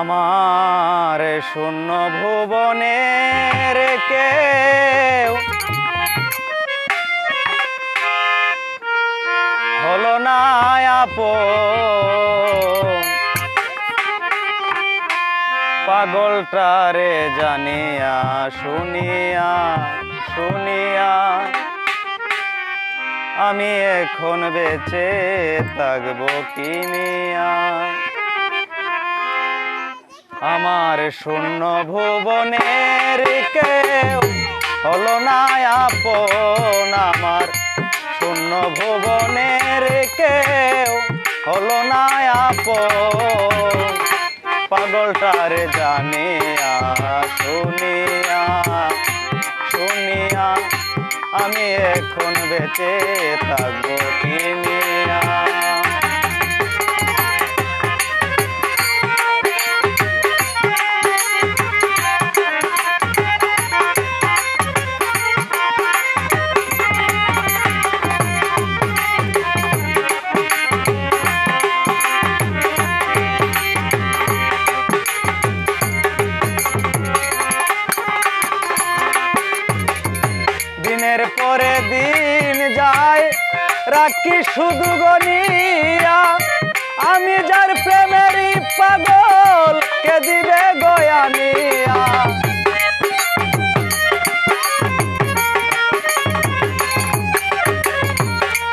আমার শূন্য ভুবনের কেউ হলো না আপন। পাগলটারে জানিয়া, শুনিয়া শুনিয়া আমি এখন বেঁচে থাকব কিনিয়া আমার শূন্য ভুবনের কেউ হলো না আপন আমার। শূন্য ভুবনের কেউ হলো না আপন। পাগলটার জানিয়া শুনিয়া শুনিয়া আমি এখন বেঁচে থাকব কিনিয়া রাখি শুধু গনিয়া? আমি যার প্রেমেরই পাগল, কে দিবে গয়ানিয়া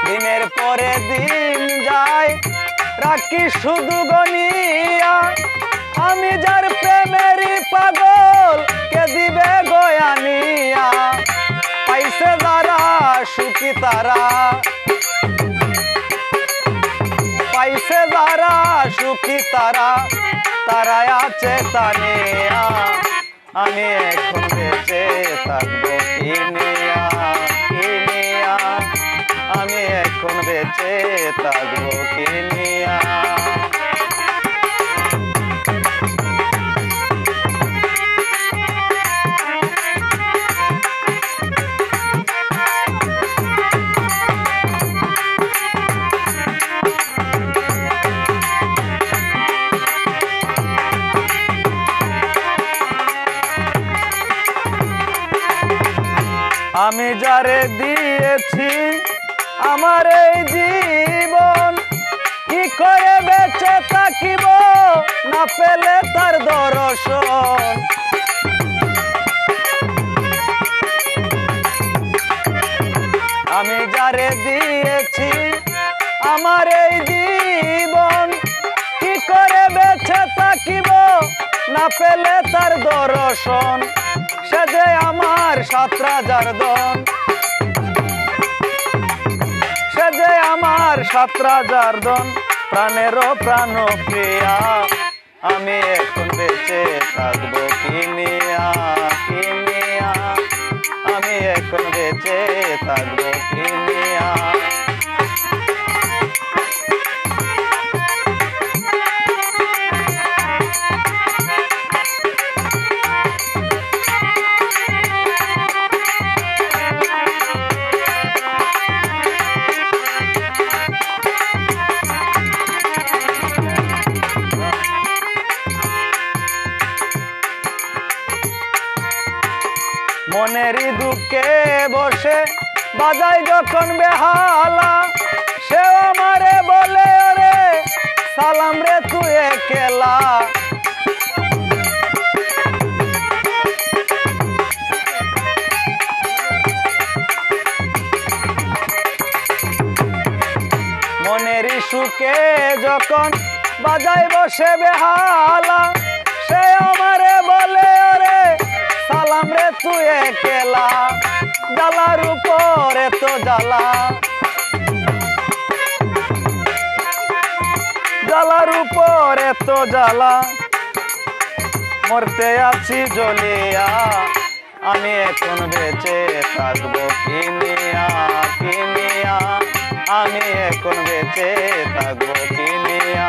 দিনের পরে দিন যায়, রাখি শুধু গনিয়া। আমি যার প্রেমেরই পাগল, কে দিবে গয়ানিয়া পাইছে যারা, সুখী তারা। পাইছে যারা, সুখী তারা তারা আছে তানিয়া আমি এখন বেঁচে থাকব কিনিয়া কিনিয়া আমি এখন বেঁচে থাকব কিনিয়া আমি যারে দিয়েছি আমার এই জীবন, কি করে বেঁচে থাকিব না পেলে তার দর্শন? আমি যারে দিয়েছি আমার এই জীবন, কি করে বেঁচে থাকিব না পেলে তার দর্শন? আমার সাত রাজার দন সে যে আমার সাত রাজার দন প্রাণেরও প্রাণ প্রিয়া আমি এখন বেঁচে থাকব কিনিয়া কিনিয়া আমি এখন বেঁচে থাকব। বসে বাজাই যখন বেহালা, সেও আমারে বলে রে সালাম রে তুই কেলা মনেরই সুখে যখন বাজাই বসে বেহালা সে আমারে বলে রে সালাম রে তুই কেলা জ্বালার উপরে তো জ্বালা জ্বালার উপরে তো জ্বালা মরতে আছি জ্বলিয়া, আমি এখন বেঁচে থাকব কিনিয়া কিনিয়া। আমি এখন বেঁচে থাকব কিনিয়া।